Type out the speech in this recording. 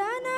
Dana!